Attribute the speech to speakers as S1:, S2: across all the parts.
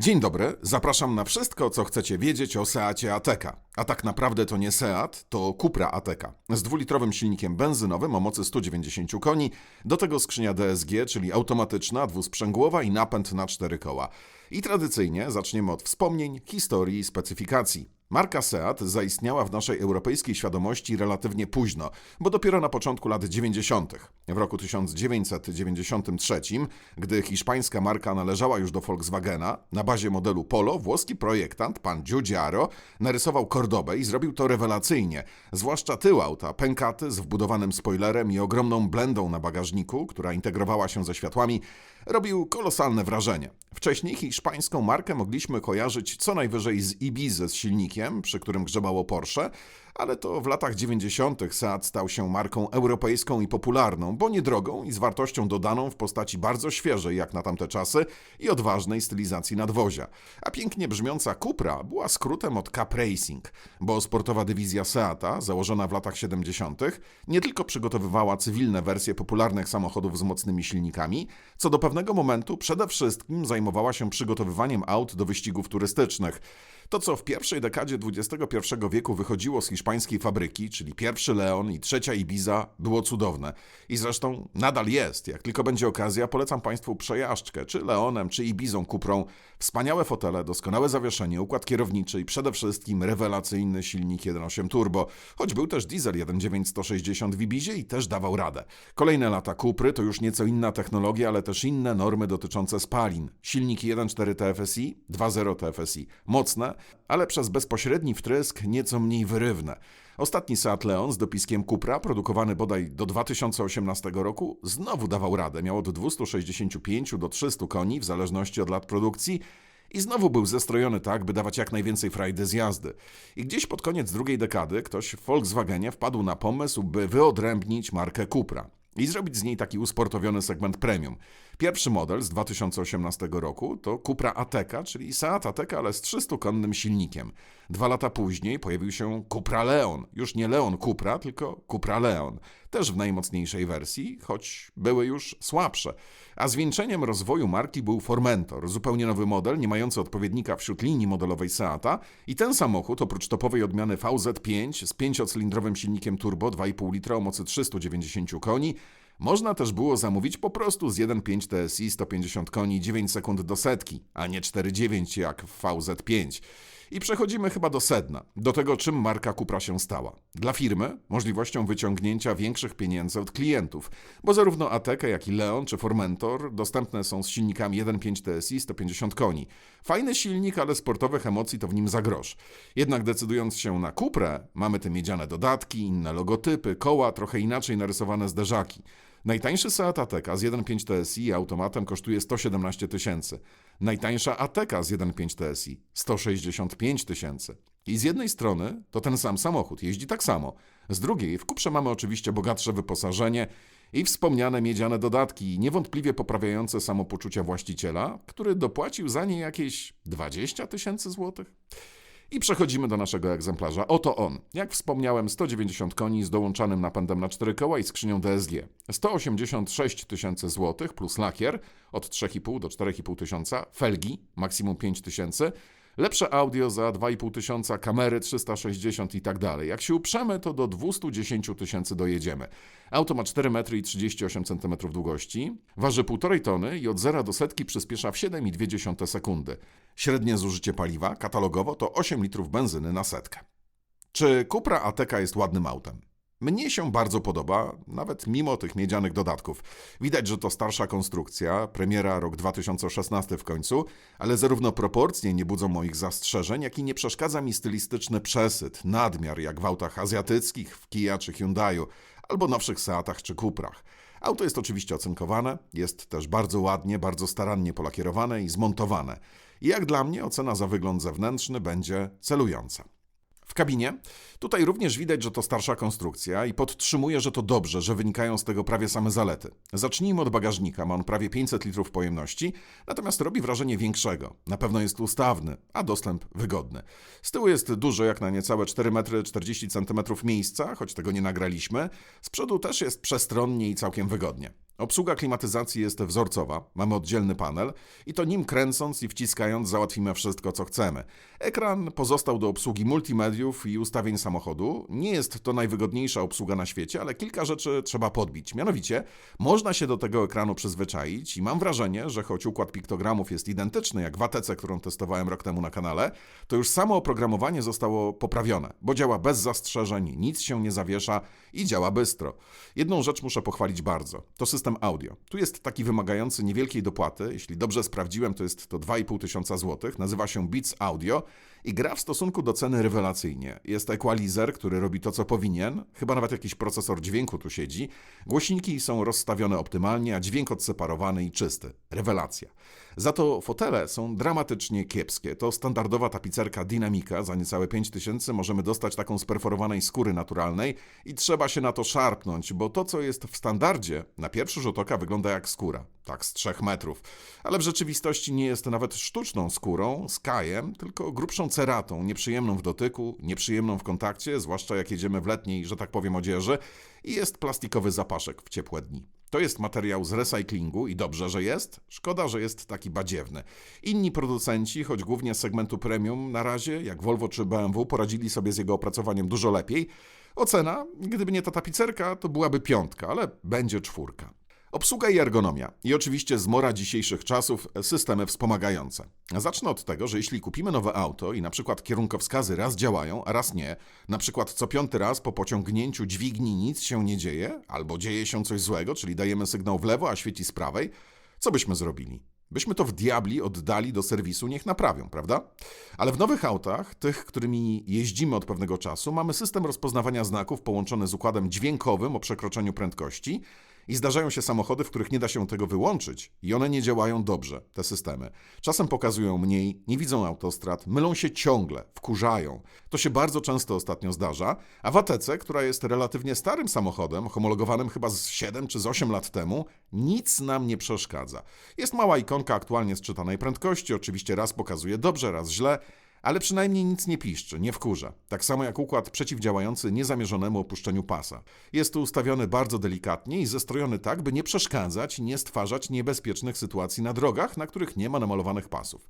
S1: Dzień dobry, zapraszam na wszystko, co chcecie wiedzieć o Seacie Ateka. A tak naprawdę to nie Seat, to Cupra Ateka. Z dwulitrowym silnikiem benzynowym o mocy 190 koni, do tego skrzynia DSG, czyli automatyczna, dwusprzęgłowa i napęd na cztery koła. I tradycyjnie zaczniemy od wspomnień, historii i specyfikacji. Marka Seat zaistniała w naszej europejskiej świadomości relatywnie późno, bo dopiero na początku lat 90. W roku 1993, gdy hiszpańska marka należała już do Volkswagena, na bazie modelu Polo włoski projektant, pan Giugiaro, narysował Cordobę i zrobił to rewelacyjnie, zwłaszcza tył auta, pękaty z wbudowanym spoilerem i ogromną blendą na bagażniku, która integrowała się ze światłami, robił kolosalne wrażenie. Wcześniej hiszpańską markę mogliśmy kojarzyć co najwyżej z Ibizy z silnikiem, przy którym grzebało Porsche, ale to w latach 90. Seat stał się marką europejską i popularną, bo niedrogą i z wartością dodaną w postaci bardzo świeżej jak na tamte czasy i odważnej stylizacji nadwozia. A pięknie brzmiąca Cupra była skrótem od Cup Racing, bo sportowa dywizja Seata, założona w latach 70., nie tylko przygotowywała cywilne wersje popularnych samochodów z mocnymi silnikami, co do pewnego momentu przede wszystkim zajmowała się przygotowywaniem aut do wyścigów turystycznych. To, co w pierwszej dekadzie XXI wieku wychodziło z hiszpańskiej fabryki, czyli pierwszy Leon i trzecia Ibiza, było cudowne. I zresztą nadal jest. Jak tylko będzie okazja, polecam Państwu przejażdżkę, czy Leonem, czy Ibizą Kuprą. Wspaniałe fotele, doskonałe zawieszenie, układ kierowniczy i przede wszystkim rewelacyjny silnik 1.8 turbo. Choć był też diesel 1.9 w Ibizie i też dawał radę. Kolejne lata Kupry to już nieco inna technologia, ale też inne normy dotyczące spalin. Silniki 1.4 TFSI, 2.0 TFSI. Mocne, ale przez bezpośredni wtrysk nieco mniej wyrywne. Ostatni Seat Leon z dopiskiem Cupra, produkowany bodaj do 2018 roku, znowu dawał radę. Miał od 265 do 300 koni, w zależności od lat produkcji, i znowu był zestrojony tak, by dawać jak najwięcej frajdy z jazdy. I gdzieś pod koniec drugiej dekady ktoś w Volkswagenie wpadł na pomysł, by wyodrębnić markę Cupra i zrobić z niej taki usportowiony segment premium. Pierwszy model z 2018 roku to Cupra Ateca, czyli Seat Ateca, ale z 300-konnym silnikiem. Dwa lata później pojawił się Cupra Leon. Już nie Leon Cupra, tylko Cupra Leon. Też w najmocniejszej wersji, choć były już słabsze. A zwieńczeniem rozwoju marki był Formentor, zupełnie nowy model, nie mający odpowiednika wśród linii modelowej Seata. I ten samochód, oprócz topowej odmiany VZ5 z pięciocylindrowym silnikiem turbo 2,5 litra o mocy 390 koni, można też było zamówić po prostu z 1.5 TSI 150 koni 9 sekund do setki, a nie 4.9 jak w VZ5. I przechodzimy chyba do sedna, do tego czym marka Cupra się stała. Dla firmy możliwością wyciągnięcia większych pieniędzy od klientów, bo zarówno Ateca jak i Leon czy Formentor dostępne są z silnikami 1.5 TSI 150 koni. Fajny silnik, ale sportowych emocji to w nim za grosz. Jednak decydując się na Cuprę, mamy te miedziane dodatki, inne logotypy, koła, trochę inaczej narysowane zderzaki. Najtańszy Seat Ateca z 1.5 TSI automatem kosztuje 117 tysięcy. Najtańsza Ateca z 1.5 TSI 165 tysięcy. I z jednej strony to ten sam samochód, jeździ tak samo. Z drugiej w Kuprze mamy oczywiście bogatsze wyposażenie i wspomniane miedziane dodatki, niewątpliwie poprawiające samopoczucie właściciela, który dopłacił za nie jakieś 20 tysięcy złotych. I przechodzimy do naszego egzemplarza. Oto on. Jak wspomniałem, 190 koni z dołączanym napędem na 4 koła i skrzynią DSG. 186 tysięcy złotych plus lakier od 3,5 do 4,5 tysiąca, felgi maksimum 5 tysięcy, lepsze audio za 2,5 tysiąca, kamery 360 i tak dalej. Jak się uprzemy, to do 210 tysięcy dojedziemy. Auto ma 4 metry i 38 cm długości, waży 1,5 tony i od zera do setki przyspiesza w 7,2 sekundy. Średnie zużycie paliwa katalogowo to 8 litrów benzyny na setkę. Czy Cupra Ateca jest ładnym autem? Mnie się bardzo podoba, nawet mimo tych miedzianych dodatków. Widać, że to starsza konstrukcja, premiera rok 2016 w końcu, ale zarówno proporcje nie budzą moich zastrzeżeń, jak i nie przeszkadza mi stylistyczny przesyt, nadmiar, jak w autach azjatyckich, w Kia czy Hyundaiu, albo nowszych Seatach czy Cuprach. Auto jest oczywiście ocynkowane, jest też bardzo ładnie, bardzo starannie polakierowane i zmontowane. I jak dla mnie ocena za wygląd zewnętrzny będzie celująca. W kabinie tutaj również widać, że to starsza konstrukcja i podtrzymuję, że to dobrze, że wynikają z tego prawie same zalety. Zacznijmy od bagażnika, ma on prawie 500 litrów pojemności, natomiast robi wrażenie większego. Na pewno jest ustawny, a dostęp wygodny. Z tyłu jest dużo, jak na niecałe 4 metry 40 cm miejsca, choć tego nie nagraliśmy. Z przodu też jest przestronnie i całkiem wygodnie. Obsługa klimatyzacji jest wzorcowa, mamy oddzielny panel i to nim kręcąc i wciskając załatwimy wszystko, co chcemy. Ekran pozostał do obsługi multimediów i ustawień samochodu. Nie jest to najwygodniejsza obsługa na świecie, ale kilka rzeczy trzeba podbić. Mianowicie, można się do tego ekranu przyzwyczaić i mam wrażenie, że choć układ piktogramów jest identyczny jak w ATC, którą testowałem rok temu na kanale, to już samo oprogramowanie zostało poprawione, bo działa bez zastrzeżeń, nic się nie zawiesza i działa bystro. Jedną rzecz muszę pochwalić bardzo. To system audio. Tu jest taki wymagający niewielkiej dopłaty. Jeśli dobrze sprawdziłem, to jest to 2,5 tysiąca złotych. Nazywa się Beats Audio i gra w stosunku do ceny rewelacyjnie. Jest equalizer, który robi to, co powinien. Chyba nawet jakiś procesor dźwięku tu siedzi. Głośniki są rozstawione optymalnie, a dźwięk odseparowany i czysty. Rewelacja. Za to fotele są dramatycznie kiepskie. To standardowa tapicerka Dynamica za niecałe 5000 możemy dostać taką z perforowanej skóry naturalnej i trzeba się na to szarpnąć, bo to co jest w standardzie na pierwszy rzut oka wygląda jak skóra, tak z 3 metrów. Ale w rzeczywistości nie jest nawet sztuczną skórą, skajem, tylko grubszą ceratą, nieprzyjemną w dotyku, nieprzyjemną w kontakcie, zwłaszcza jak jedziemy w letniej, że tak powiem, odzieży i jest plastikowy zapaszek w ciepłe dni. To jest materiał z recyklingu i dobrze, że jest. Szkoda, że jest taki badziewny. Inni producenci, choć głównie z segmentu premium, na razie, jak Volvo czy BMW, poradzili sobie z jego opracowaniem dużo lepiej. Ocena, gdyby nie ta tapicerka, to byłaby piątka, ale będzie czwórka. Obsługa i ergonomia. I oczywiście zmora dzisiejszych czasów systemy wspomagające. Zacznę od tego, że jeśli kupimy nowe auto i na przykład kierunkowskazy raz działają, a raz nie, na przykład co piąty raz po pociągnięciu dźwigni nic się nie dzieje, albo dzieje się coś złego, czyli dajemy sygnał w lewo, a świeci z prawej, co byśmy zrobili? Byśmy to w diabli oddali do serwisu, niech naprawią, prawda? Ale w nowych autach, tych, którymi jeździmy od pewnego czasu, mamy system rozpoznawania znaków połączony z układem dźwiękowym o przekroczeniu prędkości, i zdarzają się samochody, w których nie da się tego wyłączyć i one nie działają dobrze, te systemy. Czasem pokazują mniej, nie widzą autostrad, mylą się ciągle, wkurzają. To się bardzo często ostatnio zdarza, a w ATC, która jest relatywnie starym samochodem, homologowanym chyba z 7 czy z 8 lat temu, nic nam nie przeszkadza. Jest mała ikonka aktualnie sczytanej prędkości, oczywiście raz pokazuje dobrze, raz źle, ale przynajmniej nic nie piszczy, nie wkurza. Tak samo jak układ przeciwdziałający niezamierzonemu opuszczeniu pasa. Jest tu ustawiony bardzo delikatnie i zestrojony tak, by nie przeszkadzać i nie stwarzać niebezpiecznych sytuacji na drogach, na których nie ma namalowanych pasów.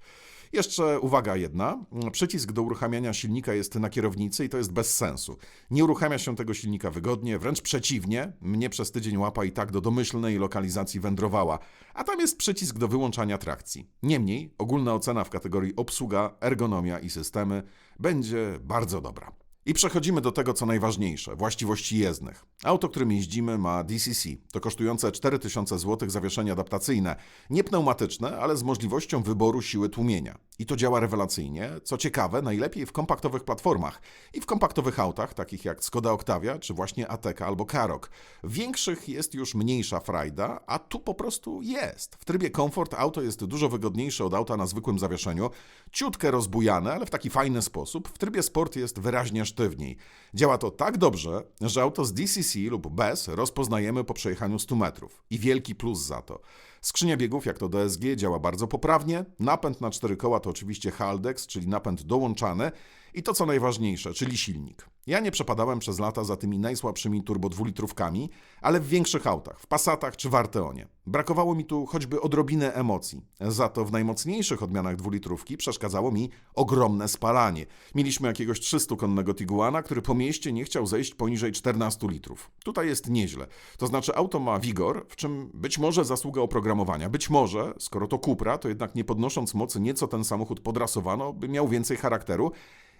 S1: Jeszcze uwaga jedna. Przycisk do uruchamiania silnika jest na kierownicy i to jest bez sensu. Nie uruchamia się tego silnika wygodnie, wręcz przeciwnie. Mnie przez tydzień łapa i tak do domyślnej lokalizacji wędrowała. A tam jest przycisk do wyłączania trakcji. Niemniej, ogólna ocena w kategorii obsługa, ergonomia i systemy będzie bardzo dobra. I przechodzimy do tego, co najważniejsze właściwości jezdnych. Auto, którym jeździmy, ma DCC. To kosztujące 4000 zł zawieszenie adaptacyjne. Nie pneumatyczne, ale z możliwością wyboru siły tłumienia. I to działa rewelacyjnie. Co ciekawe, najlepiej w kompaktowych platformach i w kompaktowych autach, takich jak Skoda Octavia czy właśnie Ateca albo Karok. W większych jest już mniejsza frajda, a tu po prostu jest. W trybie komfort auto jest dużo wygodniejsze od auta na zwykłym zawieszeniu. Ciutkę rozbujane, ale w taki fajny sposób. W trybie sport jest wyraźnie sztywniej. Działa to tak dobrze, że auto z DCC lub bez rozpoznajemy po przejechaniu 100 metrów. I wielki plus za to. Skrzynia biegów, jak to DSG, działa bardzo poprawnie. Napęd na cztery koła to oczywiście Haldex, czyli napęd dołączany. I to co najważniejsze, czyli silnik. Ja nie przepadałem przez lata za tymi najsłabszymi turbo dwulitrówkami, ale w większych autach, w Passatach czy w Arteonie. Brakowało mi tu choćby odrobinę emocji. Za to w najmocniejszych odmianach dwulitrówki przeszkadzało mi ogromne spalanie. Mieliśmy jakiegoś 300-konnego Tiguana, który po mieście nie chciał zejść poniżej 14 litrów. Tutaj jest nieźle. To znaczy auto ma wigor, w czym być może zasługa oprogramowania. Być może, skoro to Cupra, to jednak nie podnosząc mocy nieco ten samochód podrasowano, by miał więcej charakteru.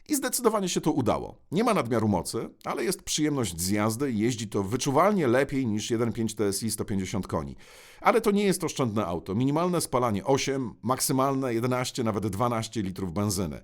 S1: I zdecydowanie się to udało. Nie ma nadmiaru mocy, ale jest przyjemność z jazdy i jeździ to wyczuwalnie lepiej niż 1.5 TSI 150 koni. Ale to nie jest oszczędne auto. Minimalne spalanie 8, maksymalne 11, nawet 12 litrów benzyny.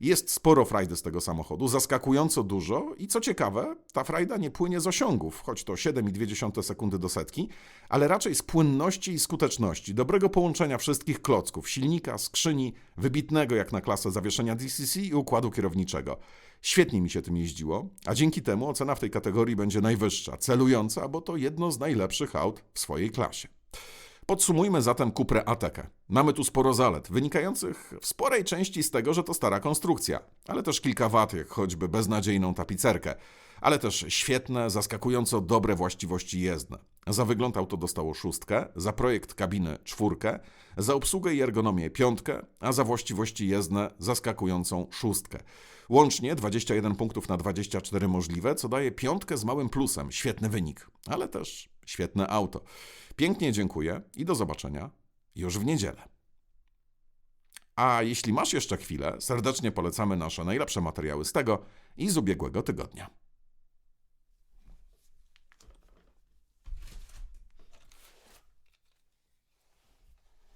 S1: Jest sporo frajdy z tego samochodu, zaskakująco dużo i co ciekawe, ta frajda nie płynie z osiągów, choć to 7,2 sekundy do setki, ale raczej z płynności i skuteczności, dobrego połączenia wszystkich klocków, silnika, skrzyni, wybitnego jak na klasę zawieszenia DCC i układu kierowniczego. Świetnie mi się tym jeździło, a dzięki temu ocena w tej kategorii będzie najwyższa, celująca, bo to jedno z najlepszych aut w swojej klasie. Podsumujmy zatem Cuprę Atekę. Mamy tu sporo zalet, wynikających w sporej części z tego, że to stara konstrukcja, ale też kilka wad, jak choćby beznadziejną tapicerkę. Ale też świetne, zaskakująco dobre właściwości jezdne. Za wygląd auto dostało szóstkę, za projekt kabiny czwórkę, za obsługę i ergonomię piątkę, a za właściwości jezdne zaskakującą szóstkę. Łącznie 21 punktów na 24 możliwe, co daje piątkę z małym plusem. Świetny wynik, ale też świetne auto. Pięknie dziękuję i do zobaczenia już w niedzielę. A jeśli masz jeszcze chwilę, serdecznie polecamy nasze najlepsze materiały z tego i z ubiegłego tygodnia.